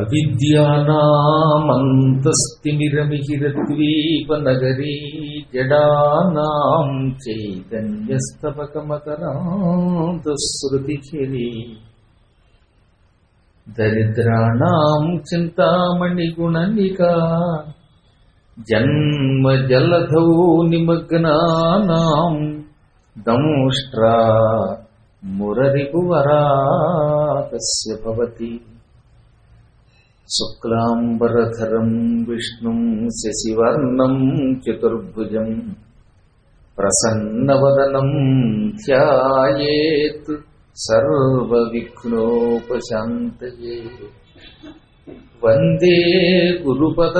అవిద్యానామంతస్తిమిరమిహిరద్వీపనగరీ జడానాం చైతన్యస్తవకమకరాంతశ్రుతిచిరీ దరిద్రాణం చింతామణిగుణనికా జన్మజలధౌ నిమగ్నానాం దంష్ట్రా మురరిపువరాకస్య భవతి. శుక్లాంబరధరం शुक्लाम्बरधरम् विष्णुम् शशिवर्णम् चतुर्भुजम् प्रसन्नवदनम् ध्यायेत् सर्वविघ्नोपशान्तये। वन्दे गुरुपद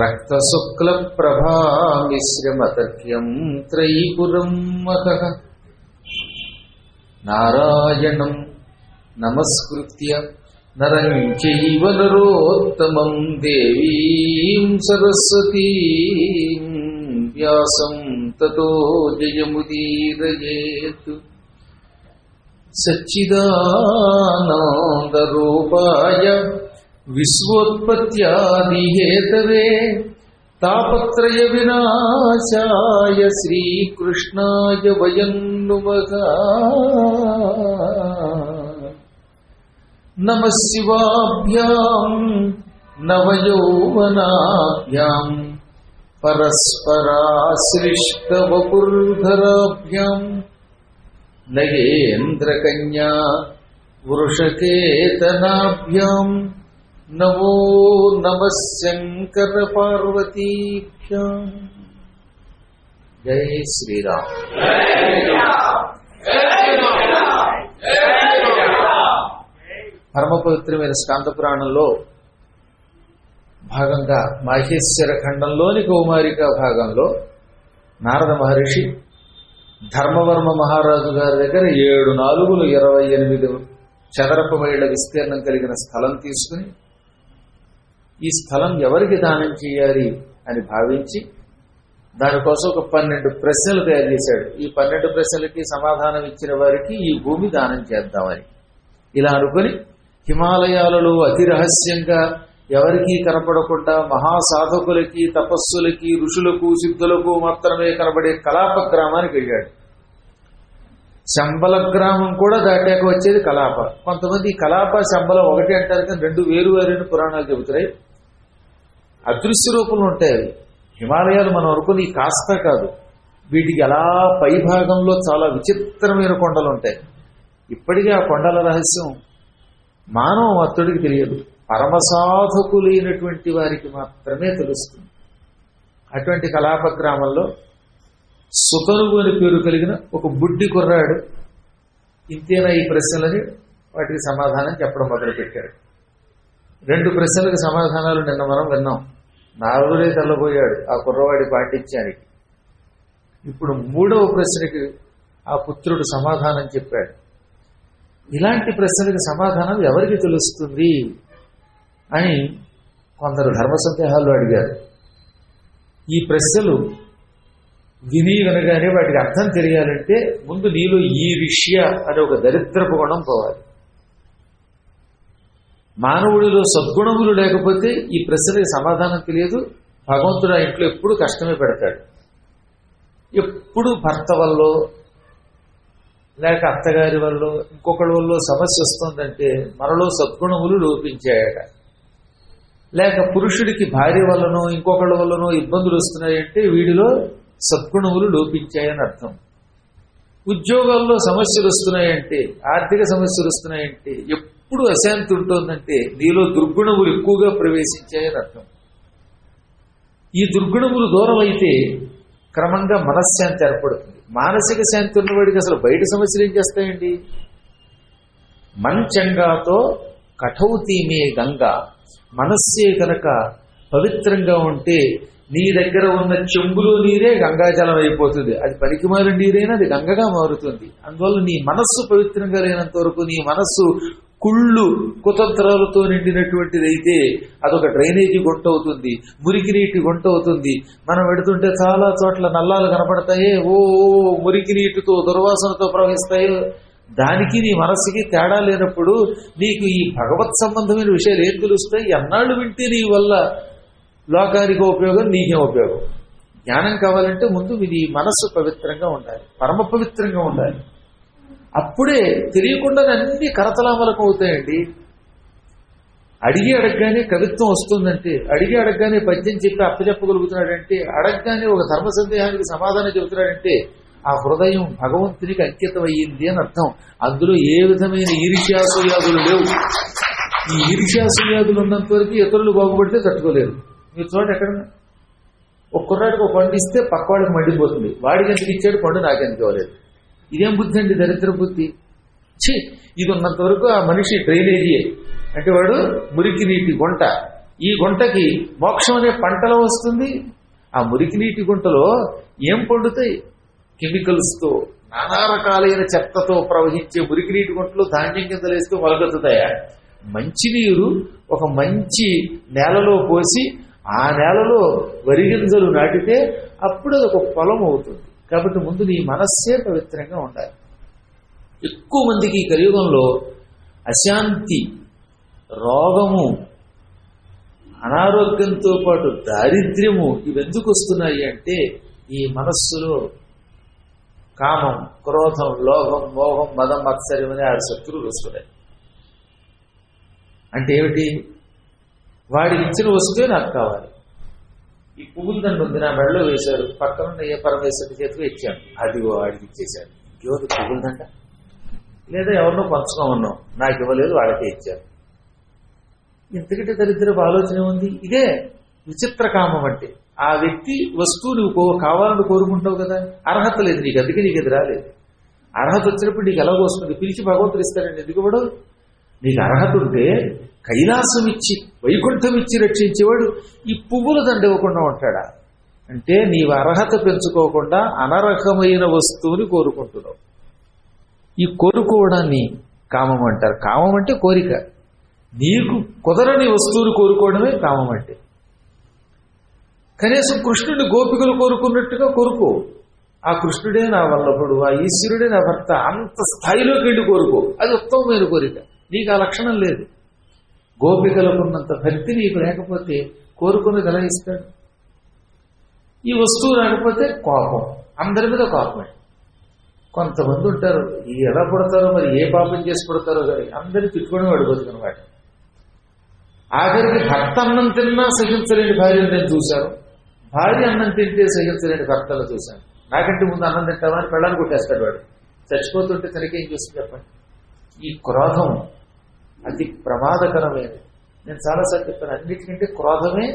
रक्तशुक्लप्रभामिश्रमतर्क्यम् त्रयीपुरम् अतः नारायणम् नमस्कृत्य नरञ्चजवनरोत्तमम् देवीम् सरस्वती व्यासम् ततो जयमुदीरयेत्। सच्चिदानन्दरूपाय विश्वोत्पत्त्यादिहेतवे താപത്രയവിനാശായ ശ്രീകൃഷ്ണായ വയന്നുമക നമ. ശിവാഭ്യാം നവയൗവനാഭ്യാം പരസ്പരാശ്ലിഷ്ടവപുർധരാഭ്യാം നഗേന്ദ്രകന്യാ വൃഷകേതനാഭ്യാം వృషకేతనాభ్యాం నమో నమ శంకర పార్వతీభ్యాం. జై శ్రీరామ్. పరమ పవిత్రమైన స్కాంత పురాణంలో భాగంగా మాహేశ్వర ఖండంలోని కౌమారిక భాగంలో నారద మహర్షి ధర్మవర్మ మహారాజు గారి దగ్గర ఏడు నాలుగులు ఇరవై ఎనిమిది చదరపు మైళ్ళ విస్తీర్ణం కలిగిన స్థలం తీసుకుని ఈ స్థలం ఎవరికి దానం చేయాలి అని భావించి దానికోసం ఒక పన్నెండు ప్రశ్నలు తయారు చేశాడు. ఈ పన్నెండు ప్రశ్నలకి సమాధానం ఇచ్చిన వారికి ఈ భూమి దానం చేద్దామని. ఇలా అనుకుని హిమాలయాలలో అతి రహస్యంగా ఎవరికీ కనపడకుండా మహాసాధకులకి తపస్సులకి ఋషులకు సిద్ధులకు మాత్రమే కనబడే కలాప గ్రామానికి వెళ్ళాడు. శంబల గ్రామం కూడా దాటాక వచ్చేది కలాప కొంతమంది కలాప శంబలం ఒకటి అంటారు కానీ రెండు వేరు వేరైన పురాణాలు చెబుతున్నాయి. అదృశ్య రూపంలో ఉంటాయి అవి హిమాలయాలు మనం అనుకుని ఈ కాస్త కాదు. వీటికి అలా పై భాగంలో చాలా విచిత్రమైన కొండలు ఉంటాయి. ఇప్పటికీ ఆ కొండల రహస్యం మానవ అత్తుడికి తెలియదు. పరమసాధకులైనటువంటి వారికి మాత్రమే తెలుస్తుంది. అటువంటి కలాప గ్రామంలో సుతనువు అని పేరు కలిగిన ఒక బుడ్డి కుర్రాడు ఇంతేనా ఈ ప్రశ్నలని వాటికి సమాధానం చెప్పడం మొదలుపెట్టాడు. రెండు ప్రశ్నలకు సమాధానాలు నిన్న మనం విన్నాం. నాలుగులే తల్లబోయాడు ఆ కుర్రవాడి పాటించానికి ఇప్పుడు మూడవ ప్రశ్నకి ఆ పుత్రుడు సమాధానం చెప్పాడు. ఇలాంటి ప్రశ్నలకు సమాధానం ఎవరికి తెలుస్తుంది? అని కొందరు ధర్మ సందేహాలు అడిగారు. ఈ ప్రశ్నలు విని వినగానే వాటికి అర్థం తెలియాలంటే ముందు నీలో ఈ విషయ అనే ఒక దరిద్రపు గుణం పోవాలి. మానవుడిలో సద్గుణములు లేకపోతే ఈ ప్రశ్నకి సమాధానం తెలియదు. భగవంతుడు ఆ ఇంట్లో ఎప్పుడు కష్టమే పెడతాడు. ఎప్పుడు భర్త వల్ల లేక అత్తగారి వల్ల ఇంకొకళ్ళ వల్ల సమస్య వస్తుందంటే మనలో సద్గుణములు లోపించాయట. లేక పురుషుడికి భార్య వల్లనో ఇంకొకళ్ళ వల్లనో ఇబ్బందులు వస్తున్నాయంటే వీడిలో సద్గుణములు లోపించాయని అర్థం. ఉద్యోగాల్లో సమస్యలు వస్తున్నాయంటే ఆర్థిక సమస్యలు వస్తున్నాయంటే ఎప్పుడు అశాంతి ఉంటుందంటే నీలో దుర్గుణములు ఎక్కువగా ప్రవేశించాయని అర్థం. ఈ దుర్గుణములు దూరం అయితే క్రమంగా మనశ్శాంతి ఏర్పడుతుంది. మానసిక శాంతి ఉన్నవాడికి అసలు బయట సమస్యలు ఏం చేస్తాయండి? మంచంగాతో కఠౌతీమే గంగ మనస్సే కనుక పవిత్రంగా ఉంటే నీ దగ్గర ఉన్న చెంబులో నీరే గంగాజలం అయిపోతుంది. అది పనికిమాలిన నీరైనా అది గంగగా మారుతుంది. అందువల్ల నీ మనస్సు పవిత్రంగా లేనంత వరకు నీ మనస్సు కుళ్ళు కుతంత్రాలతో నిండినటువంటిదైతే అదొక డ్రైనేజీ గుంట అవుతుంది మురికి నీటి గుంట అవుతుంది. మనం పెడుతుంటే చాలా చోట్ల నల్లాలు కనపడతాయి ఓ ఓ, మురికి నీటితో దుర్వాసనతో ప్రవహిస్తాయి. దానికి నీ మనస్సుకి తేడా లేనప్పుడు నీకు ఈ భగవత్ సంబంధమైన విషయాలు ఏం తెలుస్తాయి? ఎన్నాళ్ళు వింటే నీ వల్ల లోకానికి ఉపయోగం నీకే ఉపయోగం. జ్ఞానం కావాలంటే ముందు నీ మనస్సు పవిత్రంగా ఉండాలి పరమ పవిత్రంగా ఉండాలి. అప్పుడే తెలియకుండా అన్ని కరతలామలకు అవుతాయండి. అడిగి అడగగానే కవిత్వం వస్తుందంటే అడిగి అడగగానే పద్యం చెప్పి అప్పచెప్పగలుగుతున్నాడంటే అడగగానే ఒక ధర్మ సందేహానికి సమాధానం చెబుతున్నాడంటే ఆ హృదయం భగవంతునికి అంకితం అయ్యింది అని అర్థం. అందులో ఏ విధమైన ఈర్ష్యాసుయాదులు లేవు. ఈ ఈర్ష్యాసుయాదులు ఉన్నంత వరకు ఇతరులు బాగుపడితే తట్టుకోలేరు. మీరు చూడండి ఎక్కడ ఒక కుర్రాడికి ఒక పండు ఇస్తే పక్కవాడికి మండిపోతుంది. వాడికి ఎందుకు ఇచ్చాడు? పండు నాకెందుకు ఇవ్వలేదు. ఇదేం బుద్ధి అండి దరిద్ర బుద్ధి? ఛీ! ఇది ఉన్నంత వరకు ఆ మనిషి డ్రైనేజీయే. అంటే వాడు మురికి నీటి గుంట. ఈ గుంటకి మోక్షం అనే పంటలో వస్తుంది. ఆ మురికి నీటి గుంటలో ఏం పండుతాయి? కెమికల్స్తో నానా రకాలైన చెత్తతో ప్రవహించే మురికి నీటి గుంటలో ధాన్యం కింద లేస్తూ మొలగొద్దుతాయా మంచినీరు ఒక మంచి నేలలో పోసి ఆ నేలలో వరి గింజలు నాటితే అప్పుడు అది ఒక పొలం అవుతుంది. కాబట్టి ముందు నీ మనస్సే పవిత్రంగా ఉండాలి. ఎక్కువ మందికి ఈ కలియుగంలో అశాంతి రోగము అనారోగ్యంతో పాటు దారిద్ర్యము ఇవెందుకు వస్తున్నాయి అంటే ఈ మనస్సులో కామం క్రోధం లోభం మోహం మదం మత్సర్యం అనే ఆరు శత్రువులు వస్తున్నాయి. అంటే ఏమిటి? వాడికి ఇచ్చిన వస్తువే నాకు కావాలి. ఈ పువ్వుల దండు ఉంది నా మెడలో వేశారు. పక్కన ఏ పరమేశ్వరి చేతికి ఇచ్చాను. అది వాడికి ఇచ్చేశాడు ఇంకెవరు పువ్వుల దండ లేదా ఎవరినో పంచుకోమన్నాం నాకు ఇవ్వలేదు వాడికే ఇచ్చాను. ఇంతకంటే దరిద్రపు ఆలోచన ఉంది ఇదే విచిత్ర కామం అంటే. ఆ వ్యక్తి వస్తువు నువ్వు కో కావాలని కోరుకుంటావు కదా? అర్హత లేదు నీకు అందుకే నీకు ఎదురాలేదు అర్హత వచ్చినప్పుడు నీకు ఎలా వస్తుంది? పిలిచి భగవంతుడు ఇస్తాడండి. ఎందుకు కూడా నీకు అర్హత ఉంటే కైలాసం ఇచ్చి వైకుంఠం ఇచ్చి రక్షించేవాడు ఈ పువ్వులు దండివ్వకుండా ఉంటాడా? అంటే నీవు అర్హత పెంచుకోకుండా అనర్హమైన వస్తువుని కోరుకుంటున్నావు. ఈ కోరుకోవడాన్ని కామం అంటారు. కామం అంటే కోరిక. నీకు కుదరని వస్తువులు కోరుకోవడమే కామం అంటే. కనీసం కృష్ణుడిని గోపికలు కోరుకున్నట్టుగా కోరుకో. ఆ కృష్ణుడే నా వల్లభుడు ఆ ఈశ్వరుడే నా భర్త అంత స్థాయిలోకి వెళ్ళి కోరుకో. అది ఉత్తమమైన కోరిక. నీకు ఆ లక్షణం లేదు. గోపికలకున్నంత భక్తి నీకు లేకపోతే కోరుకుని ఎలా ఇస్తాడు? ఈ వస్తువు రాకపోతే కోపం. అందరి మీద కోపమే. కొంతమంది ఉంటారు ఈ ఎలా పుడతారో మరి ఏ పాపం చేసి పుడతారో కానీ అందరినీ తిట్టుకోవడం అడుగుతుంది అనమాట ఆఖరికి భర్త అన్నం తిన్నా సహించలేని భార్యను నేను చూశాను. భార్య అన్నం తింటే సహించలేని భర్తలు చూశాను. నాకంటే ముందు అన్నం తింటావా అని పెళ్ళాన్ని కొట్టేస్తాడు వాడు. చచ్చిపోతుంటే తనకేం చూస్తుంది చెప్పండి? ఈ క్రోధం అతి ప్రమాదకరమైనది నేను చాలాసార్లు చెప్పాను అన్నిటికంటే క్రోధమే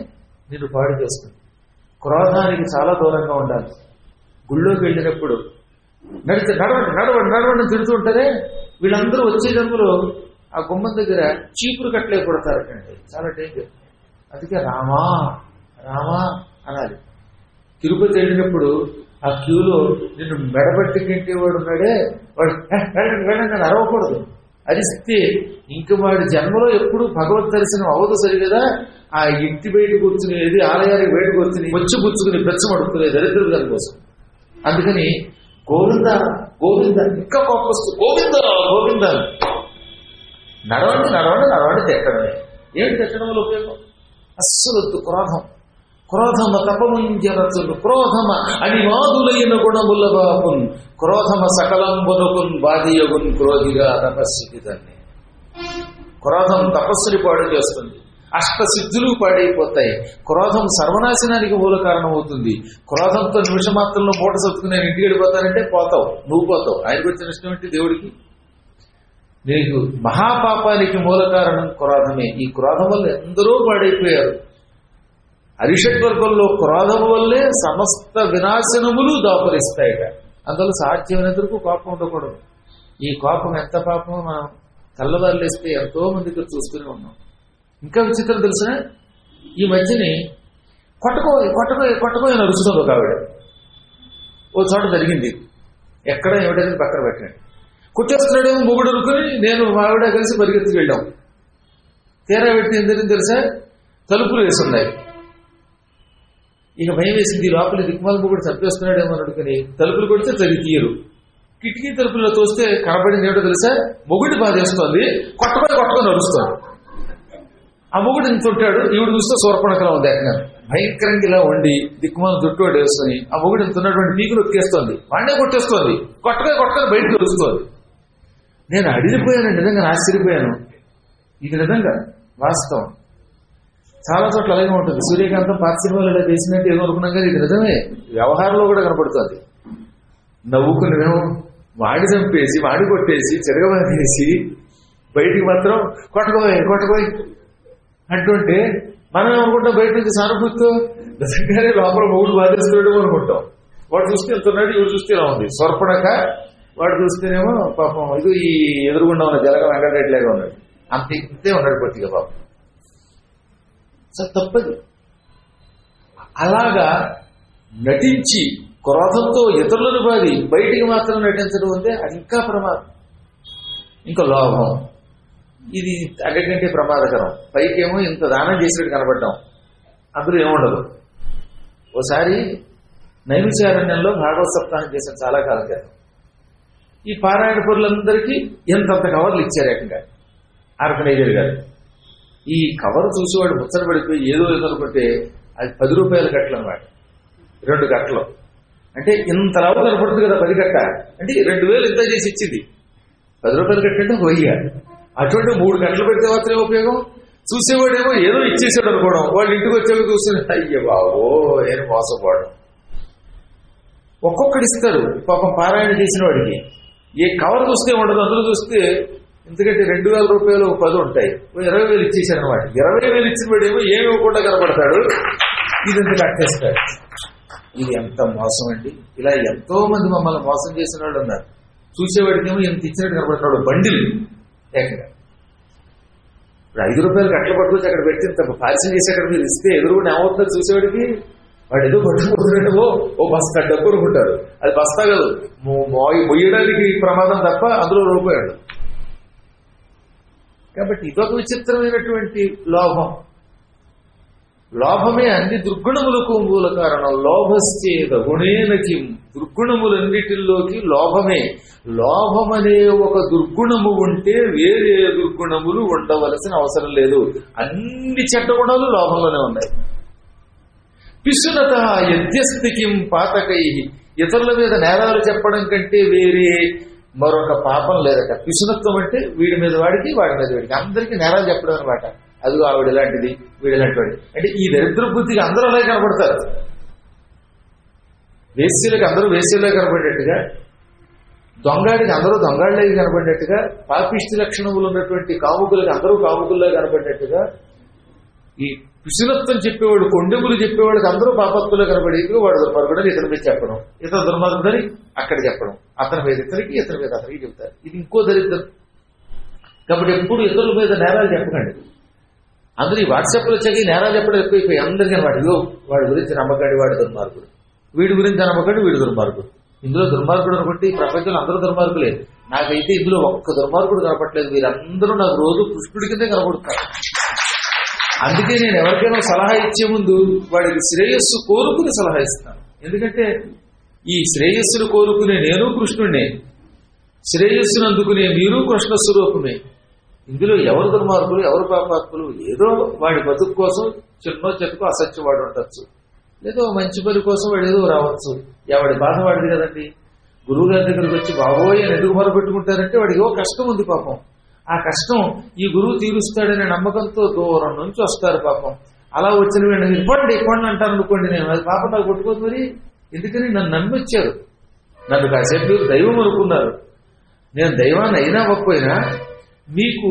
నిన్ను పాడు చేస్తుంది క్రోధానికి చాలా దూరంగా ఉండాలి గుళ్ళోకి వెళ్ళినప్పుడు నడిచి నడవండి నడవండి నడవండి అని తిడుతూ ఉంటారే వీళ్ళందరూ వచ్చేటప్పుడు ఆ గుమ్మం దగ్గర చీపురు కట్టలే కొడతారటండి చాలా డేంజర్ అందుకే రామా రామా అనాలి తిరుపతి వెళ్ళినప్పుడు ఆ క్యూలో నిన్ను మెడబట్టి వాడు ఉన్నాడే వాడు వెళ్ళండి వెళ్ళండి అని అరవకూడదు అరిస్తే ఇంక వాడి జన్మలో ఎప్పుడు భగవద్ దర్శనం అవ్వదు సరిగదా ఆ ఇంటి బయట కూర్చుని ఆలయానికి బయట కూర్చుని వచ్చి పుచ్చుకుని బెచ్చమడుకునే దరిద్రుడు దాని కోసం. అందుకని గోవింద గోవింద ఇంకా కోపస్తు గోవింద గోవింద నడవండి నడవండి నడవండి తెట్టడమే ఏంటి తిట్టడం వల్ల ఉపయోగం? అస్సలు క్రోధం. క్రోధమ తపముంజరతులు క్రోధమ అనివాదులైన గుణముల బాపున్ క్రోధమ సకలంబునకున్ బాధియగున్ క్రోధిగా తపస్సుకి దాన్ని. క్రోధం తపస్సుని పాడు చేస్తుంది. అష్ట సిద్ధులు పాడైపోతాయి. క్రోధం సర్వనాశనానికి మూల కారణం అవుతుంది క్రోధంతో నిమిషమాత్రంలో మూట చదువుకుని నేను ఇంటికి వెళ్ళిపోతానంటే పోతావు. నువ్వు పోతావు. ఆయనకు వచ్చిన ఇష్టం ఏంటి? దేవుడికి? నీకు మహాపాపానికి మూల కారణం క్రోధమే. ఈ క్రోధం వల్ల ఎందరో పాడైపోయారు. అరిషడ్వర్గంలో క్రోధం వల్లే సమస్త వినాశనములు దాపరిస్తాయట. అందులో సాధ్యమైనందుకు కోపం ఉండకూడదు. ఈ కోపం ఎంత పాపమో మనం తెల్లవారులేస్తే ఎంతో మందికి చూస్తూనే ఉన్నాం. ఇంకా విచిత్రం తెలిసిన ఈ మధ్యని కొట్టకో కొట్టకో కొట్టకో అని అరుస్తుంది ఒక ఆవిడ. ఓ చోట జరిగింది. ఎక్కడ ఎవడైనా పక్కన పెట్టండి. కుట్టేస్తున్నాడేమో మొగుడు అనుకుని నేను మా ఆవిడ కలిసి పరిగెత్తుకు వెళ్ళాం. తీరా పెట్టి తెలుసా? తలుపులు వేసి ఉన్నాయి. ఇక భయం వేసింది ఈ లోపల దిక్మాల మొగుడు చంపేస్తున్నాడేమో అనుకుని తలుపులు కొడితే తగి తీయరు. కిటికీ తలుపులో తోస్తే కనబడింది ఏమిటో తెలుసా? మొగుడి బాధేస్తోంది కొట్టబడి కొట్టుకొని నడుస్తాడు ఆ మొగుడు ఇంత ఉంటాడు ఈవిడ చూస్తే సూర్పణకలా ఉంది అక్కడ. భయంకరంగా ఇలా వండి దిక్కుమాల జుట్టు వాడు వేసుకొని ఆ మొగుడు ఇంత ఉన్నటువంటి పీకు నొక్కేస్తోంది వాడినే కొట్టేస్తోంది. కొట్టగా కొట్టగా బయటకు తెలుస్తోంది నేను అడిగిపోయాను నిజంగా ఆశ్చర్యపోయాను. ఇది నిజంగా వాస్తవం. చాలా చోట్ల అలాగే ఉంటుంది. సూర్యకాంతం పాత సినిమాలు ఇలా చేసినట్టు ఏదో అనుకున్నాం కానీ ఇది నిజమే. వ్యవహారంలో కూడా కనపడుతుంది. నవ్వుకునేమో వాడి చంపేసి వాడి కొట్టేసి చెరగబేసి బయటికి మాత్రం కొట్టకోయ్ కొట్టకపోయి అంటుంటే మనం ఏమనుకుంటాం? బయట నుంచి సానుభూతితో నిజంగానే లోపల మూడు బాధిస్తున్నాడు అనుకుంటాం. వాడు చూస్తే వెళ్తున్నాడు ఇవి చూస్తే ఇలా ఉంది. సొరపడక వాడు చూస్తేనేమో పాపం ఇది ఈ ఎదురుగుండా ఉన్న జలగ వెంకటరెడ్డిలాగా ఉన్నాడు. అంత ఇంతే ఉన్నాడు కొద్దిగా పాపం. సో తప్పది. అలాగా నటించి క్రోధంతో ఇతరులను బాధి బయటికి మాత్రం నటించడం ఉందే అది ఇంకా ప్రమాదం. ఇంకా లోభం. ఇది అన్నిటికంటే ప్రమాదకరం. పైకేమో ఇంత దానం చేసినట్టు కనబడ్డాం. అందులో ఏముండదు. ఓసారి నైమిషారణ్యంలో భాగవత సప్తాహం చేసిన చాలా కాలం క్రితం. ఈ పారాయణ పరులందరికీ ఎంతంత కవర్లు ఇచ్చారు ఏకంగా. ఆర్గనైజర్ గారు. ఈ కవర్ చూసేవాడు ముచ్చట పడిపోయి ఏదో ఏదో అది పది రూపాయల కట్టలు అన్నమాట. రెండు కట్టలు. అంటే ఇంత లావు కనపడుతుంది కదా పది కట్ట. అంటే రెండు వేలు ఇంత చేసి ఇచ్చింది. పది రూపాయలు కట్టంటే ఒక వెయ్యి. అటువంటి మూడు గంటలు పెడితే మాత్రమే ఉపయోగం? చూసేవాడేమో ఏదో ఇచ్చేసాడు అనుకోవడం. వాళ్ళు ఇంటికి వచ్చేవాళ్ళు చూస్తే అయ్యే బాబో ఏం మోసపోవడం. ఒక్కొక్కడు ఇస్తారు. పాపం పారాయణ చేసిన వాడికి. ఏ కవర్ చూస్తే ఉండదు అందులో చూస్తే ఎందుకంటే రెండు వేల రూపాయలు ఒక పది ఉంటాయి. ఓ ఇరవై వేలు ఇచ్చేసాడు అనమాట ఇరవై వేలు ఇచ్చిన వాడేమో ఏమి ఇవ్వకుండా కనపడతాడు ఇది ఎంత కట్టేస్తాడు ఇది ఎంత మోసం అండి. ఇలా ఎంతో మంది మమ్మల్ని మోసం చేసిన వాళ్ళు ఉన్నారు. చూసేవాడికేమో ఎంత ఇచ్చినట్టు కనపడతాడు బండిలు. ఎక్కడ ఇప్పుడు ఐదు రూపాయలు కట్టలు పట్టుకొచ్చి అక్కడ పెట్టి ఇంత పార్సల్ చేసి అక్కడ మీరు ఇస్తే ఎదురుగుండా ఏమవుతుందో చూసేవాడికి? వాడు ఏదో పట్టుకుంటున్నాడు ఓ బస్తా డబ్బు అనుకుంటారు. అది బస్తా కాదు. మో- మొయ్యడానికి ప్రమాదం తప్ప అందులో రూపాయలు కాబట్టి ఇదొక విచిత్రమైనటువంటి లోభం. లోభమే అన్ని దుర్గుణములకు మూల కారణం. లోభశ్చేద గుణేనకి దుర్గుణములన్నిటిల్లోకి లోభమే. లోభమనే ఒక దుర్గుణము ఉంటే వేరే దుర్గుణములు ఉండవలసిన అవసరం లేదు. అన్ని చెడ్డ గుణాలు లోభంలోనే ఉన్నాయి. పిశునత యద్యస్థికిం పాతకై. ఇతరుల మీద నేరాలు చెప్పడం కంటే వేరే మరొక పాపం లేదట. పిసునత్వం అంటే వీడి మీద వాడికి వాడి మీద వాడికి. అందరికీ నేరాలు చెప్పడం అనమాట అదిగో ఆవిడ ఇలాంటిది వీడు ఇలాంటి వాడి అంటే ఈ దరిద్ర బుద్ధికి అందరూ అలాగే కనపడతారు. వేశ్యలకు అందరూ వేశ్యలే కనపడేట్టుగా దొంగాడికి అందరూ దొంగాళ్ళే కనపడినట్టుగా పాపిష్టి లక్షణములు ఉన్నటువంటి కాముకులకు అందరూ కాముకుల్లో కనపడినట్టుగా ఈ పిసునత్వం చెప్పేవాడు కొండెములు చెప్పేవాడికి అందరూ పాపత్తులు కనబడేది వాడు దుర్మార్గుడని ఇతని మీద చెప్పడం. ఇతను దుర్మార్గుడని అక్కడ చెప్పడం. అతని మీద ఇతనికి ఇతని మీద అతనికి చెబుతారు. ఇది ఇంకో దరిద్రం. కాబట్టి ఎప్పుడు ఇతరుల మీద నేరాలు చెప్పకండి. అందరూ ఈ వాట్సాప్లో వచ్చాక నేరాలు చెప్పడం ఎక్కువైపోయి అందరికీ అనమాట ఇదో వాడి గురించి నమ్మకండి వాడి దుర్మార్గుడు. వీడి గురించి నమ్మకండి వీడి దుర్మార్గుడు. ఇందులో దుర్మార్గుడు అనుకుంటే ఈ ప్రపంచంలో అందరూ దుర్మార్గులే. నాకైతే ఇందులో ఒక్క దుర్మార్గుడు కనపట్లేదు వీరందరూ నాకు రోజు కృష్ణుడి కిందే కనబడుతారు అందుకే నేను ఎవరికైనా సలహా ఇచ్చే ముందు వాడికి శ్రేయస్సు కోరుకుని సలహా ఇస్తాను. ఎందుకంటే ఈ శ్రేయస్సును కోరుకునే నేను కృష్ణుడినే శ్రేయస్సును అందుకునే మీరు కృష్ణ స్వరూపమే. ఇందులో ఎవరు దుర్మార్గులు ఎవరు పాపాత్ములు ఏదో వాడి బతుకు కోసం చిన్నో చెట్టుకో అసత్యవాడు ఉండొచ్చు. లేదో మంచి పని కోసం వాడు ఏదో రావచ్చు. ఎవడి బాధ వాడిది కదండి. గురువు గారి వచ్చి బాబోయ్ అని ఎందుకు మొరపెట్టుకుంటారంటే వాడికి ఏవో కష్టం ఉంది పాపం. ఆ కష్టం ఈ గురువు తీరుస్తాడనే నమ్మకంతో దూరం నుంచి వస్తారు పాపం. అలా వచ్చిన వీడిని ఇవ్వండి ఇవ్వండి అంటారు అనుకోండి నేను. అది పాపం నాకు కొట్టుకోదు మరి. ఎందుకని నన్ను నమ్మిచ్చారు. నన్ను కాసేపు దైవం అనుకున్నారు. నేను దైవాన్ని అయినా అవ్వకపోయినా మీకు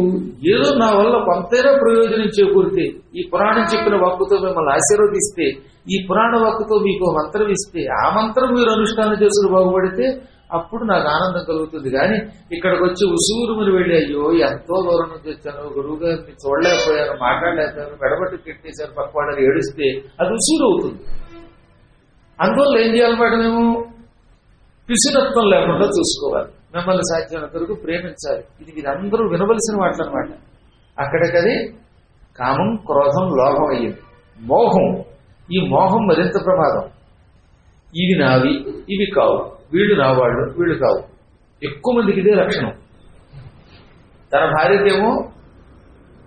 ఏదో నా వల్ల కొంతైనా ప్రయోజనం చేకూరితే ఈ పురాణం చెప్పిన వాక్కుతో మిమ్మల్ని ఆశీర్వదిస్తే ఈ పురాణ వాక్కుతో మీకు మంత్రం ఇస్తే ఆ మంత్రం మీరు అనుష్ఠానం చేసుకుని బాగుపడితే అప్పుడు నాకు ఆనందం కలుగుతుంది. కానీ ఇక్కడికి వచ్చి ఉసూరుములు వెళ్ళి అయ్యో ఎంతో దూరం నుంచి వచ్చాను. గురువు గారిని చూడలేకపోయాను మాట్లాడలేకపోయాను. మెడబట్టి పెట్టేశారు పక్కవాడని ఏడిస్తే అది ఉసూరు అవుతుంది అందువల్ల ఏం చేయాలి మేడం మేము? పిసునత్వం లేకుండా చూసుకోవాలి. మిమ్మల్ని సాధ్యమైనంత వరకు ప్రేమించాలి. ఇది మీరందరూ వినవలసిన వాటి అక్కడికది కామం క్రోధం లోభం అయ్యింది. మోహం. ఈ మోహం మరింత ప్రమాదం. ఇవి నావి ఇవి కావు. వీళ్ళు నావాళ్ళు వీళ్ళు కావు. ఎక్కువ మందికి ఇదే లక్షణం. తన భార్యకేమో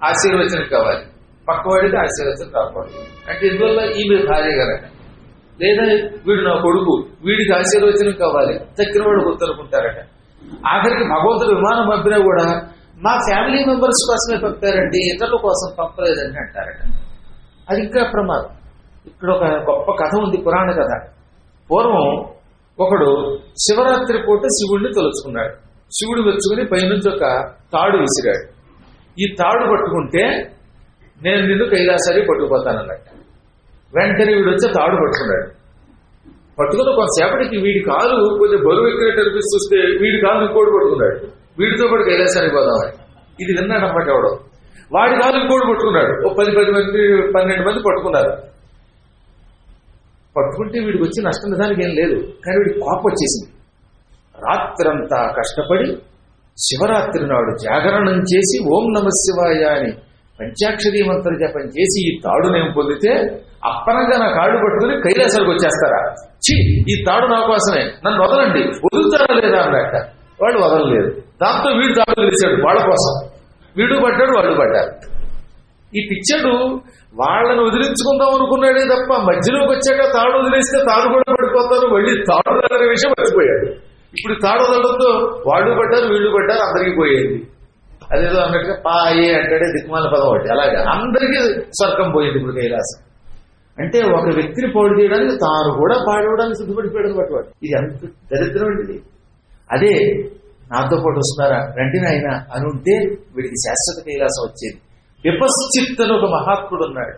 ఆశీర్వచనం కావాలి. పక్కవాడికి ఆశీర్వచనం కాకూడదు అంటే ఇందువల్ల ఈమె భార్య కనుక. లేదా వీడు నా కొడుకు వీడికి ఆశీర్వచనం కావాలి. తక్కిన వాడు గుర్తనుకుంటారట. ఆఖరికి భగవంతుడు విమానం పంపినా కూడా మా ఫ్యామిలీ మెంబర్స్ కోసమే పంపారండి ఇతరుల కోసం పంపలేదండి అంటారట. అది ఇంకా ప్రమాదం. ఇక్కడ ఒక గొప్ప కథ ఉంది పురాణ కథ. పూర్వం ఒకడు శివరాత్రి పూట శివుడిని తలుచుకున్నాడు. శివుడు వెచ్చుకుని పైనుంచి ఒక తాడు విసిరాడు. ఈ తాడు పట్టుకుంటే నేను నిన్ను కైలాసారి పట్టుకుపోతానన్నట్ట వెంటనే వీడు వచ్చి తాడు పట్టుకున్నాడు. పట్టుకున్న కొంతసేపటికి వీడి కాలు కొంచెం బరువు ఎక్కినట్టు అనిపిస్తే వీడి కాలు ఇంకోటి పట్టుకున్నాడు. వీడితో పాటు కైలాసానికి పోదామని. ఇది విన్నాడు అన్నమాట ఎవడో. వాడి కాలు ఇంకోటి పట్టుకున్నాడు. ఓ పది పది మంది పన్నెండు మంది పట్టుకున్నారు. పట్టుకుంటే వీడికి వచ్చి నష్టం నిజానికి ఏం లేదు. కానీ వీడికి కోపం వచ్చేసింది. రాత్రంతా కష్టపడి శివరాత్రి నాడు జాగరణం చేసి ఓం నమ శివాయ అని పంచాక్షరీ మంత్ర జపం చేసి ఈ తాడు నేను పొందితే అప్పనంగా నా కాళ్ళు పట్టుకుని కైలాసాలకు వచ్చేస్తారా? ఛీ ఈ తాడు నా కోసమే. నన్ను వదలండి. వదులుతారా లేదా అన్నట్ట వాళ్ళు వదలలేదు. దాంతో వీడు తాడు తెలిసాడు వాళ్ళ కోసం. వీడు పడ్డాడు వాళ్ళు పడ్డారు. ఈ పిచ్చడు వాళ్ళని వదిలించుకుందాం అనుకున్నాడే తప్ప మధ్యలోకి వచ్చాక తాడు వదిలేస్తే తాడు కూడా పడిపోతారు మళ్ళీ తాడు అనే విషయం మర్చిపోయాడు. ఇప్పుడు తాడు వదలడంతో వాళ్ళు పడ్డారు వీళ్ళు పడ్డారు అందరికీ పోయేది. అదేదో అన్నట్టుగా పాయే అంటాడే దిక్మాల పదం ఒకటి. అలాగే అందరికీ స్వర్గం పోయింది ఇప్పుడు కైలాసం. అంటే ఒక వ్యక్తిని పాడు చేయడానికి తాను కూడా పాడవడానికి సిద్ధపడిపోయాడు అనమాట వాడు. ఇది ఎంత దరిద్రం అండి అదే నాతో పాటు వస్తున్నారా? రండి నాయన అని ఉంటే వీడికి శాశ్వత కైలాసం వచ్చేది. విపశ్చిత్ అని ఒక మహాత్ముడు ఉన్నాడు.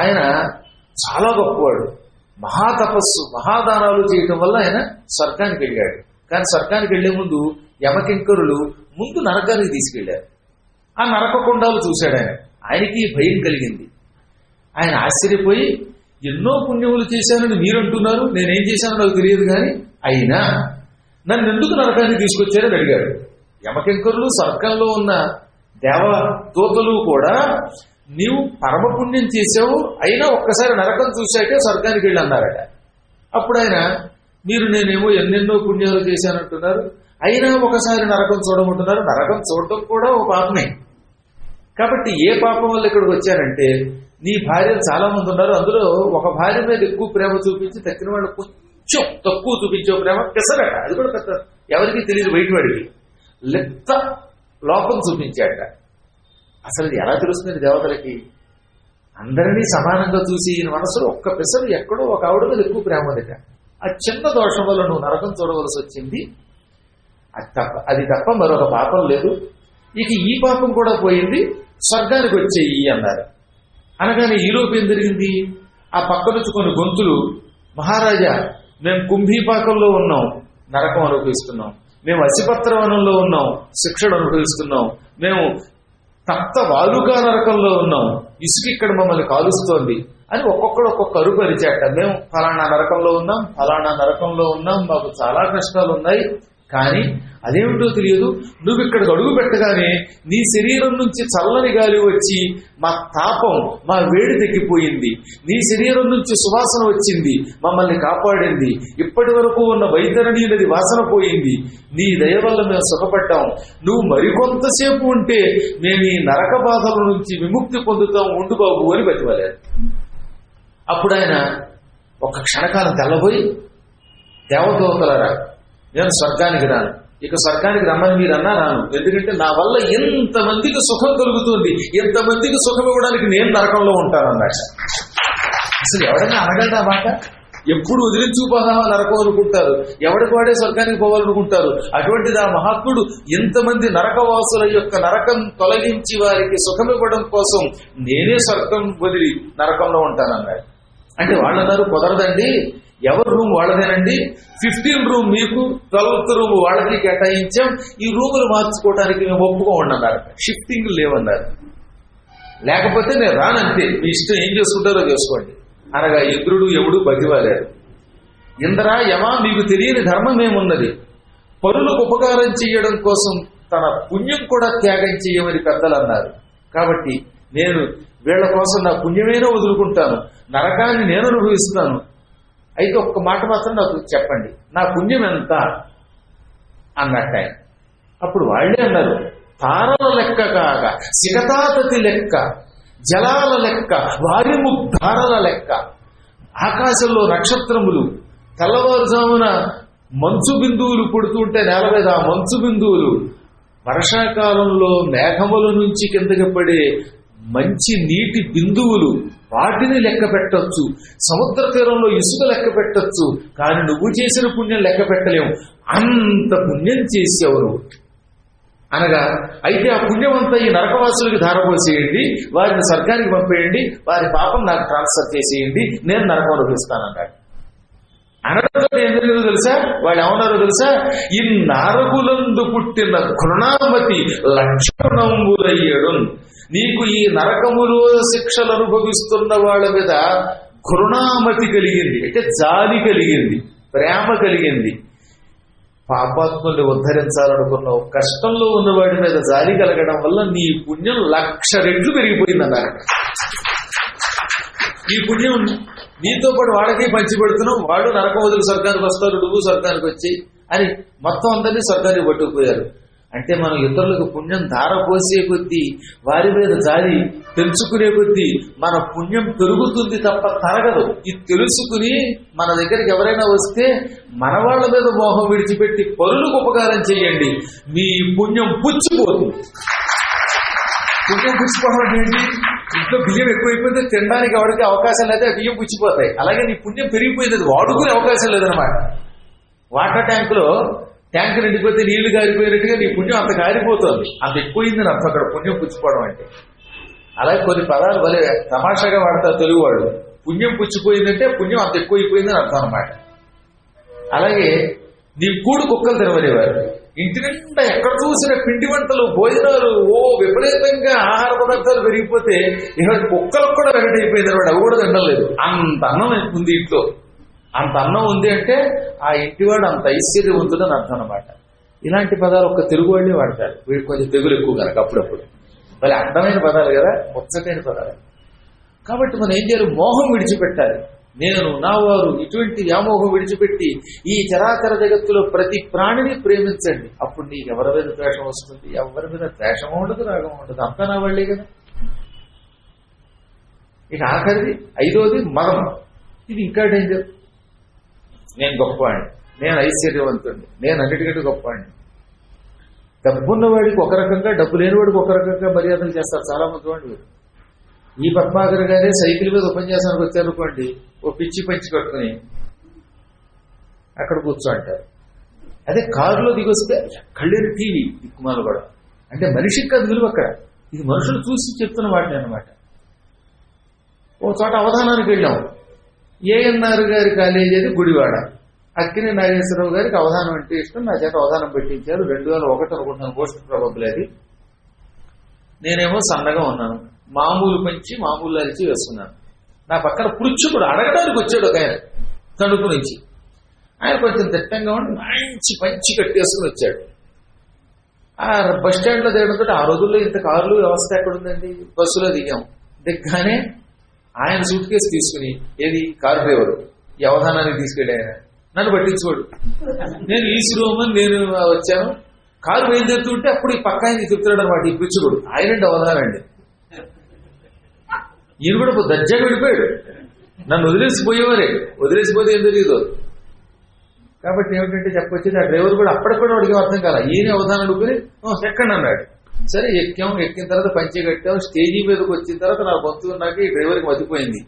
ఆయన చాలా గొప్పవాడు. మహాతపస్సు మహాదానాలు చేయటం వల్ల ఆయన స్వర్గానికి వెళ్ళాడు. కానీ స్వర్గానికి వెళ్ళే ముందు యమకింకరులు ముందు నరకానికి తీసుకెళ్ళారు ఆ నరకకుండాలు చూశాడు ఆయన. ఆయనకి భయం కలిగింది. ఆయన ఆశ్చర్యపోయి ఎన్నో పుణ్యములు చేశానని మీరు అంటున్నారు నేనేం చేశానో నాకు తెలియదు కానీ అయినా నన్ను ఎందుకు నరకానికి తీసుకొచ్చారని అడిగాడు. యమకింకరులు స్వర్గంలో ఉన్న దేవదూతలు కూడా నీవు పరమ పుణ్యం చేసావు అయినా ఒక్కసారి నరకం చూశాకే స్వర్గానికి వెళ్ళి అన్నారట అప్పుడు ఆయన మీరు నేనేమో ఎన్నెన్నో పుణ్యాలు చేశానంటున్నారు అయినా ఒకసారి నరకం చూడమంటున్నారు నరకం చూడటం కూడా ఒక పాపమే. కాబట్టి ఏ పాపం వల్ల ఇక్కడికి వచ్చారంటే నీ భార్యలు చాలా మంది ఉన్నారు అందులో ఒక భార్య మీద ఎక్కువ ప్రేమ చూపించి తక్కిన వాళ్ళు కొంచెం తక్కువ చూపించే ప్రేమ పెసరట. అది కూడా పెద్ద ఎవరికి తెలియదు బయట వాడికి లెత్త లోపం చూపించాట అసలు ఎలా తెలుస్తుంది దేవతలకి? అందరినీ సమానంగా చూసి ఈయన మనసులో ఒక్క పెసరు ఎక్కడో ఒక ఆవిడ మీద ఎక్కువ ప్రేమ ఉందిట. ఆ చిన్న దోషం వల్ల నువ్వు నరకం చూడవలసి వచ్చింది. అది తప్ప అది తప్ప మరొక పాపం లేదు. ఇక ఈ పాపం కూడా పోయింది. స్వర్గానికి వచ్చేయి అన్నారు. అనగానే ఈలోపు ఏం జరిగింది? ఆ పక్క కొన్ని గొంతులు మహారాజా మేము కుంభీపాకంలో ఉన్నాం. నరకం అనుభవిస్తున్నాం మేము అసిపత్ర వనంలో ఉన్నాం శిక్షణ అనుభవిస్తున్నాం. మేము తప్త వాలుగా నరకంలో ఉన్నాం. ఇసుక ఇక్కడ మమ్మల్ని కాలుస్తోంది అని ఒక్కొక్కడు ఒక్కొక్క అరుపు అరిచాట మేము ఫలానా నరకంలో ఉన్నాం ఫలానా నరకంలో ఉన్నాం మాకు చాలా కష్టాలు ఉన్నాయి కానీ అదేమిటో తెలియదు. నువ్వు ఇక్కడికి అడుగు పెట్టగానే నీ శరీరం నుంచి చల్లని గాలి వచ్చి మా తాపం మా వేడి తగ్గిపోయింది. నీ శరీరం నుంచి సువాసన వచ్చింది మమ్మల్ని కాపాడింది. ఇప్పటి వరకు ఉన్న వైతరణి నది వాసన పోయింది. నీ దయ వల్ల మేము సుఖపడ్డాం. నువ్వు మరికొంతసేపు ఉంటే మేము ఈ నరక బాధల నుంచి విముక్తి పొందుతాం ఉండు బాబు అని బతివలేదు అప్పుడు ఆయన ఒక క్షణకాలం తెల్లబోయి దేవదూతలరా నేను స్వర్గానికి రాను. ఇక స్వర్గానికి రమ్మని మీరు అన్నా రాను. ఎందుకంటే నా వల్ల ఎంతమందికి సుఖం కలుగుతుంది. ఎంతమందికి సుఖం ఇవ్వడానికి నేను నరకంలో ఉంటానన్నమాట అసలు ఎవడైనా అనగలరా మాట? ఎప్పుడు వదిలించుకుపోదామా నరకం అనుకుంటారు. ఎవడికి వాడే స్వర్గానికి పోవాలనుకుంటారు? అటువంటిది ఆ మహాత్ముడు ఎంతమంది నరకవాసుల యొక్క నరకం తొలగించి వారికి సుఖం ఇవ్వడం కోసం నేనే స్వర్గం వదిలి నరకంలో ఉంటానన్నాడు. అంటే వాళ్ళు అన్నారు కుదరదండి. ఎవరి రూమ్ వాళ్ళదేనండి? ఫిఫ్టీన్ రూమ్ మీకు ట్వెల్త్ రూమ్ వాళ్ళకి కేటాయించాం. ఈ రూములు మార్చుకోవడానికి మేము ఒప్పుకోండి అన్నారు. షిఫ్టింగ్ లేవన్నారు. లేకపోతే నేను రానంతే. మీ ఇష్టం ఏం చేసుకుంటారో చేసుకోండి. అనగా ఇంద్రుడు ఎవడు బతివాలాడు ఇంద్ర యమా మీకు తెలియని ధర్మం ఏమున్నది? పరులకు ఉపకారం చేయడం కోసం తన పుణ్యం కూడా త్యాగం చేయమని పెద్దలు అన్నారు. కాబట్టి నేను వీళ్ళ కోసం నా పుణ్యమైన వదులుకుంటాను. నరకాన్ని నేను అనుభవిస్తాను అయితే ఒక్క మాట మాత్రం నాకు చెప్పండి. నా పుణ్యం ఎంత? అన్నట్టు ఆయన. అప్పుడు వాళ్ళే అన్నారు తారల లెక్క కాగా సిగతాతతి లెక్క జలాల లెక్క వారిముద్ధారల లెక్క ఆకాశంలో నక్షత్రములు తెల్లవారుజామున మంచు బిందువులు పుడుతుంటే నేల మీద ఆ మంచు బిందువులు వర్షాకాలంలో మేఘముల నుంచి కిందకి పడే మంచి నీటి బిందువులు వాటిని లెక్క పెట్టచ్చు. సముద్ర తీరంలో ఇసుక లెక్క పెట్టచ్చు. కానీ నువ్వు చేసిన పుణ్యం లెక్క పెట్టలేము అంత పుణ్యం చేసావు నువ్వు అనగా అయితే ఆ పుణ్యం అంతా ఈ నరకవాసులకి ధారపోసేయండి వారిని స్వర్గానికి పంపేయండి వారి పాపం నాకు ట్రాన్స్ఫర్ చేసేయండి నేను నరకం అనుభవిస్తానన్నాడు అనడంతో ఏం జరిగిందో తెలుసా? వాళ్ళు ఏమన్నారో తెలుసా? ఈ నరకులందు పుట్టిన కృణామతి లక్షణంబులయ్యడు. నీకు ఈ నరకములో శిక్షలు అనుభవిస్తున్న వాళ్ళ మీద కృణామతి కలిగింది. అంటే జాలి కలిగింది ప్రేమ కలిగింది. పాపాత్ముల్ని ఉద్ధరించాలనుకున్న కష్టంలో ఉన్నవాడి మీద జాలి కలగడం వల్ల నీ పుణ్యం లక్ష రెట్లు పెరిగిపోయిందన్నారు. ఈ పుణ్యం నీతో పాటు వాళ్ళకి పంచి పెడుతున్నాం. వాళ్ళు నరకం స్వర్గానికి వస్తారు నువ్వు స్వర్గానికి వచ్చి అని మొత్తం అందరినీ స్వర్గానికి పట్టుకుపోయారు. అంటే మనం ఇతరులకు పుణ్యం ధారపోసే కొద్దీ వారి మీద జాలి తెలుసుకునే కొద్దీ మన పుణ్యం పెరుగుతుంది తప్ప తరగదు. ఇది తెలుసుకుని మన దగ్గరికి ఎవరైనా వస్తే మన వాళ్ళ మీద మోహం విడిచిపెట్టి పరులకు ఉపకారం చేయండి. మీ పుణ్యం పుచ్చిపోతుంది. పుణ్యం పుచ్చిపోవడం ఏంటి? ఇంట్లో బియ్యం ఎక్కువైపోతే తినడానికి ఎవరికి అవకాశం లేదా? బియ్యం పుచ్చిపోతాయి. అలాగే నీ పుణ్యం పెరిగిపోయింది అది. వాడుకునే అవకాశం లేదనమాట వాటర్ ట్యాంకులో ట్యాంక్ నిండిపోతే నీళ్ళు కారిపోయినట్టుగా నీ పుణ్యం అంత కారిపోతుంది అంత ఎక్కువైంది అర్థం. అక్కడ పుణ్యం పుచ్చిపోవడం అంటే. అలాగే కొన్ని పదాలు భలే తమాషాగా వాడతారు తెలుగు వాళ్ళు. పుణ్యం పుచ్చిపోయిందంటే పుణ్యం అంత ఎక్కువైపోయిందని అర్థం అనమాట అలాగే నీ కూడు కుక్కలు తినవలేవారు ఇంటి నిండా ఎక్కడ చూసిన పిండి వంటలు భోజనాలు ఓ విపరీతంగా ఆహార పదార్థాలు పెరిగిపోతే ఇక కుక్కలకు కూడా వెంటైపోయింది అనమాట. అవి కూడా తినలేదు. అంత అన్నం ఉంది ఇంట్లో. అంత అన్నం ఉంది అంటే ఆ ఇంటివాడు అంత ఐశ్వర్యవంతుడని అర్థం అనమాట ఇలాంటి పదాలు ఒక్క తెలుగు వాళ్ళే వాడతారు. వీడికి కొంచెం తెగులు ఎక్కువ కనుక అప్పుడప్పుడు. మళ్ళీ అర్థమైన పదాలు కదా ముచ్చటైన పదాలు. కాబట్టి మనం ఏం చేయాలి? మోహం విడిచిపెట్టాలి. నేను నా వారు ఇటువంటి వ్యామోహం విడిచిపెట్టి ఈ చరాచర జగత్తులో ప్రతి ప్రాణిని ప్రేమించండి. అప్పుడు నీకు ఎవరి మీద ద్వేషం వస్తుంది? ఎవరి మీద ద్వేషం ఉండదు రాగం ఉండదు. అంతా నా వాళ్ళే కదా. ఇక ఆఖరిది ఐదోది మదం ఇది ఇంకా డేంజర్ నేను గొప్పవాడిని నేను ఐశ్వర్యవంతుడిని నేను అన్నిటికంటే గొప్పవాడిని డబ్బున్నవాడికి ఒక రకంగా డబ్బు లేనివాడికి ఒక రకంగా మర్యాదలు చేస్తారు చాలా మంది వాడు ఈ పద్మాకర్ గారే సైకిల్ మీద ఉపన్యాసానికి వచ్చారనుకోండి ఓ పిచ్చి పంచి పెట్టుకుని అక్కడ కూర్చోంటారు. అదే కారులో దిగొస్తే కళ్ళేరు టీవీ దిక్కుమాలు కూడా. అంటే మనిషికి కాదు విలువ అక్కడ. ఇది మనుషులు చూసి చెప్తున్న వాటిని అనమాట ఓ చోట అవధానానికి వెళ్ళాం. ఏఎన్ఆర్ గారి కాలేజీ అది గుడివాడ. అక్కినే నాగేశ్వరరావు గారికి అవధానం అంటే ఇష్టం. నా చేత అవధానం పెట్టించారు. రెండు వేల ఒకటి అనుకుంటున్నాను పోస్ట్ ప్రాబబ్లీ అది. నేనేమో సన్నగా ఉన్నాను. మామూలు పంచి మామూలు అరిచి వేస్తున్నాను నా పక్కన పురుషుడు అడగడానికి వచ్చాడు ఒక ఆయన తణుకు నుంచి. ఆయన కొంచెం దిట్టంగా ఉండి మంచి పంచి కట్టేసుకుని వచ్చాడు. ఆ బస్ స్టాండ్లో దిగడంతో ఆ రోజుల్లో ఇంత కార్లు వ్యవస్థ ఎక్కడుందండి? బస్సులో దిగాం. దిగ్గానే ఆయన సూట్ కేసు తీసుకుని ఏది? Car driver. వ్యవధానానికి అవధానానికి తీసుకెళ్ళి ఆయన. నన్ను పట్టించుకోడు. నేను ఈశ్వరోమని నేను వచ్చాను. కారు బయలుదేరుతుంటే అప్పుడు ఈ పక్క ఆయన చెప్తున్నాడు అనమాట ఈ పిచ్చుకోడు ఆయన అవధానండి. ఈయన కూడా ఇప్పుడు విడిపోయాడు. నన్ను వదిలేసిపోయేవారే. వదిలేసిపోతే ఏం తెలియదు కాబట్టి ఏమిటంటే చెప్పొచ్చేది ఆ డ్రైవర్ కూడా అప్పటికి కూడా వాడికి అర్థం కాల. ఈయన అవధానం అడుగుని ఎక్కండి అన్నాడు. సరే ఎక్కాం ఎక్కిన తర్వాత పంచి కట్టాం స్టేజీ మీదకి వచ్చిన తర్వాత నా బంధువు నాకు ఈ డ్రైవర్కి మతిపోయింది.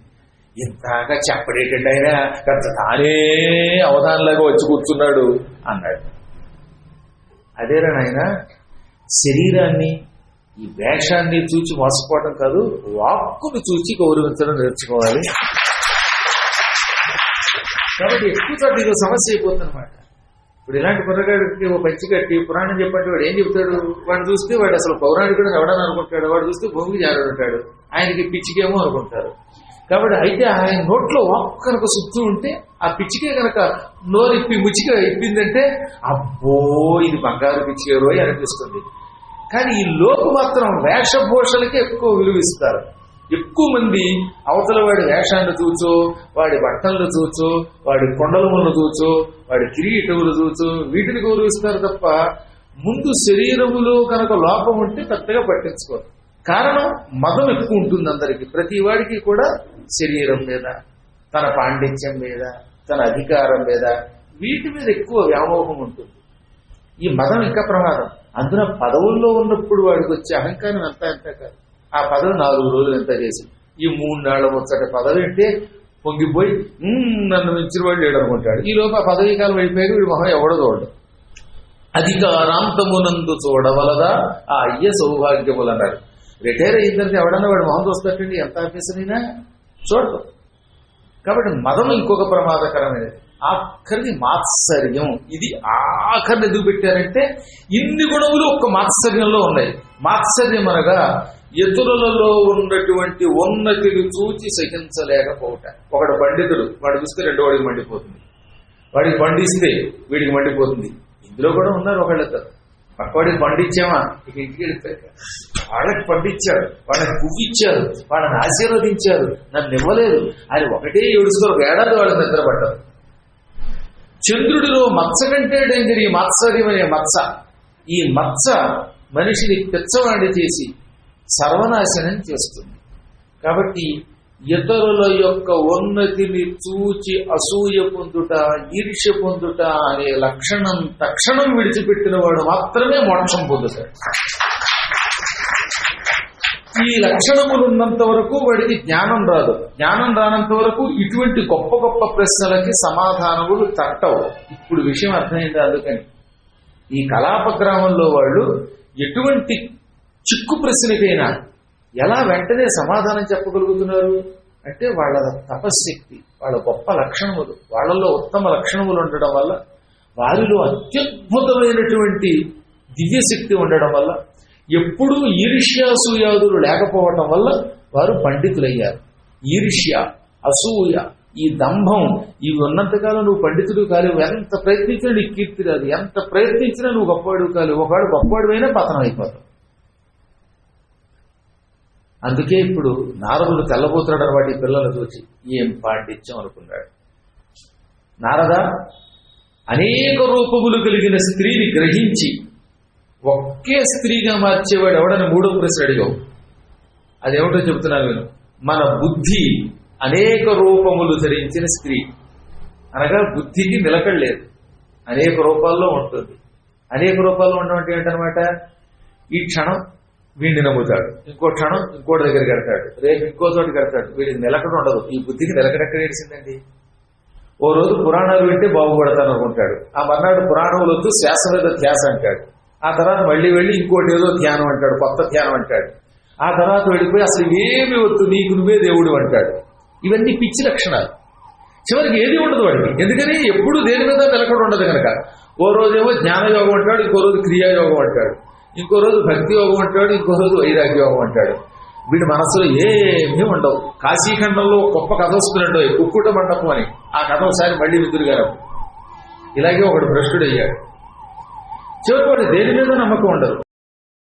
ఇంతగా చెప్పడేటండి ఆయన పెద్ద తానే అవధానంలాగా వచ్చి కూర్చున్నాడు అన్నాడు. అదేరా నాయన శరీరాన్ని ఈ వేషాన్ని చూచి మోసపోవడం కాదు వాక్కును చూచి గౌరవించడం నేర్చుకోవాలి. కాబట్టి ఎక్కువ చోట సమస్య అయిపోతుందన్నమాట. ఇప్పుడు ఇలాంటి కుర్రగాడికి ఓ పంచి కట్టి పురాణం చెప్పంటే వాడు ఏం చెప్తాడు వాడు చూస్తే వాడు అసలు పౌరాణికుడు ఎవడని అనుకుంటాడు? వాడు చూస్తే భూమికి జారుంటాడు ఆయనకి పిచ్చికేమో అనుకుంటారు. కాబట్టి అయితే ఆయన నోట్లో వాక్ కనుక సుత్తు ఉంటే ఆ పిచ్చికే కనుక నోరిప్పి ముచ్చిక ఇప్పిందంటే అబ్బో ఇది బంగారు పిచ్చికే రోయ్ అనిపిస్తుంది. కానీ ఈ లోపు మాత్రం వేషభూషలకి ఎక్కువ విలువిస్తారు ఎక్కువ మంది అవతల వాడి వేషాన్ని చూచో వాడి బట్టలను చూచో వాడి కొండలములను చూచో వాడి కిరీటములు చూచో వీటిని గౌరవిస్తారు తప్ప ముందు శరీరములో కనుక లోపం ఉంటే పెద్దగా పట్టించుకోరు. కారణం మదం ఎక్కువ ఉంటుంది అందరికి. ప్రతి వాడికి కూడా శరీరం మీద తన పాండిత్యం మీద తన అధికారం మీద వీటి మీద ఎక్కువ వ్యామోహం ఉంటుంది. ఈ మదం ఇంకా ప్రమాదం. అందున పదవుల్లో ఉన్నప్పుడు వాడికి వచ్చే అహంకారం అంతా ఎంత కాదు. ఆ పదవి నాలుగు రోజులు ఎంత చేసి ఈ మూడు నాళ్ళ ముచ్చట పదవి అంటే పొంగిపోయి నన్ను మించిన వాడు లేడనుకుంటాడు. ఈ లోపు ఆ పదవీ కాలం అయిపోయాక వీడి మొహం ఎవడో చూడడు. అధికారాంతమునందు చూడవలదా? ఆ అయ్య సౌభాగ్యములు అన్నారు రిటైర్ అయిందంటే ఎవడన్నా వాడు మొహం చూస్తాటండి ఎంత ఆఫీసర్ చూడదు కాబట్టి మదం ఇంకొక ప్రమాదకరమైనది. ఆఖరిది మాత్సర్యం. ఇది ఆఖరిని ఎందుకు పెట్టారంటే ఇన్ని గుణములు ఒక్క మాత్సర్యంలో ఉన్నాయి. మాత్సర్యం అనగా ఇతరులలో ఉన్నటువంటి ఉన్నతిని చూచి సహించలేకపోవట. ఒకడు పండితుడు వాడు చూస్తే రెండో వాడికి మండిపోతుంది. వాడికి పండిస్తే వీడికి మండిపోతుంది. ఇందులో కూడా ఉన్నారు ఒకళ్ళతో. పక్కవాడికి పండించామా ఇక ఇంటికి వెళ్ళిపోయాక. వాళ్ళకి పండించారు వాళ్ళకి పువ్విచ్చారు వాళ్ళని ఆశీర్వదించారు నన్ను ఇవ్వలేదు. అని ఒకటే ఏడుస్తారు ఏడాది వాళ్ళు నిద్రపడ్డారు చంద్రుడిలో మత్స కంటే డేంజర్ ఈ మాత్సర్యమనే మత్స. ఈ మత్స మనిషిని పిచ్చవాడి చేసి సర్వనాశనం చేస్తుంది. కాబట్టి ఇతరుల యొక్క ఉన్నతిని చూచి అసూయ పొందుట ఈర్ష్య పొందుట అనే లక్షణం తక్షణం విడిచిపెట్టిన వాడు మాత్రమే మోక్షం పొందుతాడు. ఈ లక్షణములు ఉన్నంత వరకు వాడికి జ్ఞానం రాదు. జ్ఞానం రానంత వరకు ఇటువంటి గొప్ప గొప్ప ప్రశ్నలకి సమాధానములు తట్టవు. ఇప్పుడు విషయం అర్థమైంది అందుకని. ఈ కలాప గ్రామంలో వాళ్ళు ఎటువంటి చిక్కు ప్రశ్నకైనా ఎలా వెంటనే సమాధానం చెప్పగలుగుతున్నారు? అంటే వాళ్ళ తపశ్శక్తి వాళ్ళ గొప్ప లక్షణములు వాళ్ళలో ఉత్తమ లక్షణములు ఉండడం వల్ల వారిలో అత్యద్భుతమైనటువంటి దివ్యశక్తి ఉండడం వల్ల ఎప్పుడూ ఈర్ష్యాసూయాదులు లేకపోవటం వల్ల వారు పండితులయ్యారు. ఈర్ష్య అసూయ ఈ దంభం ఇవి ఉన్నంతకాలం నువ్వు పండితుడు కాలేవు. ఎంత ప్రయత్నించినా నీకు కీర్తి రాదు. ఎంత ప్రయత్నించినా నువ్వు గొప్పవాడు కాలేవు. ఒకవాడు గొప్పవాడివైనా పతనం అయిపోతావు. అందుకే ఇప్పుడు నారదుడు తెల్లబోతున్నాడు వాటి పిల్లలు చూసి. ఏం పాండిత్యం అనుకున్నాడు. నారద అనేక రూపములు కలిగిన స్త్రీని గ్రహించి ఒకే స్త్రీగా మార్చేవాడు ఎవడని మూడో ప్రశ్న అడిగావు? అదేమిటో చెబుతున్నాను నేను. మన బుద్ధి అనేక రూపములు ధరించిన స్త్రీ. అనగా బుద్ధికి నిలకడలేదు అనేక రూపాల్లో ఉంటుంది. అనేక రూపాల్లో ఉండడం అంటే ఏంటనమాట? ఈ క్షణం వీడిని నమ్ముతాడు. ఇంకో క్షణం ఇంకోటి దగ్గర కడతాడు. రేపు ఇంకో చోటు కడతాడు. వీడికి నిలకడ ఉండదు. ఈ బుద్ధికి నిలకడ ఏడిసిందండి? ఓ రోజు పురాణాలు వింటే బాగుపడతాను అనుకుంటాడు. ఆ మర్నాడు పురాణములు వద్దు శ్వాస మీద ధ్యాస అంటాడు. ఆ తర్వాత మళ్ళీ వెళ్ళి ఇంకోటి ఏదో ధ్యానం అంటాడు కొత్త ధ్యానం అంటాడు. ఆ తర్వాత వెళ్ళిపోయి అసలు ఏమి వద్దు నీకు నువ్వే దేవుడు అంటాడు. ఇవన్నీ పిచ్చి లక్షణాలు. చివరికి ఏది ఉండదు వాడికి. ఎందుకని? ఎప్పుడు దేని మీద నిలకడ ఉండదు కనుక. ఓ రోజేమో జ్ఞానయోగం అంటాడు ఇంకో రోజు క్రియాయోగం అంటాడు. ఇంకో రోజు భక్తి యోగం అంటాడు ఇంకో రోజు వైరాగ్యోగం అంటాడు. వీడి మనసులో ఏమీ ఉండవు. కాశీఖండంలో గొప్ప కథ వస్తున్నాడు కుక్కుట మండపం అని. ఆ కథ ఒకసారి మళ్ళీ విదురుగారు ఇలాగే ఒకడు భ్రష్టుడు అయ్యాడు చివరికి దేని మీద నమ్మకం ఉండదు.